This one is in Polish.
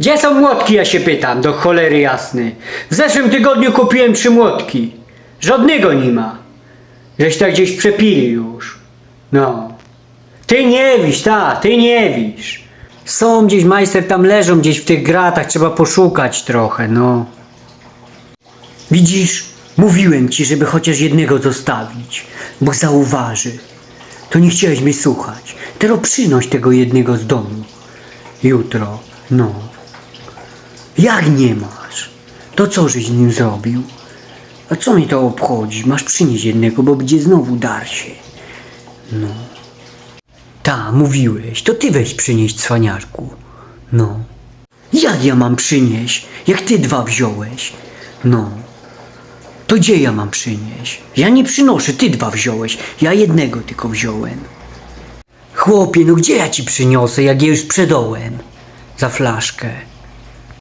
Gdzie są młotki, ja się pytam, do cholery jasnej. W zeszłym tygodniu kupiłem trzy młotki. Żadnego nie ma. Żeś tak gdzieś przepili już. No. Ty nie wisz, ta, ty nie wisz. Są gdzieś, majster, tam leżą gdzieś w tych gratach, trzeba poszukać trochę, no. Widzisz, mówiłem ci, żeby chociaż jednego zostawić, bo zauważy. To nie chciałeś mnie słuchać. Teraz przynoś tego jednego z domu. Jutro, no. Jak nie masz? To co żeś z nim zrobił? A co mi to obchodzi? Masz przynieść jednego, bo będzie znowu dar się. No. Ta, mówiłeś. To ty weź przynieść, cwaniarku. No. Jak ja mam przynieść, jak ty dwa wziąłeś? No. To gdzie ja mam przynieść? Ja nie przynoszę, ty dwa wziąłeś. Ja jednego tylko wziąłem. Chłopie, no gdzie ja ci przyniosę, jak ja już sprzedałem? Za flaszkę.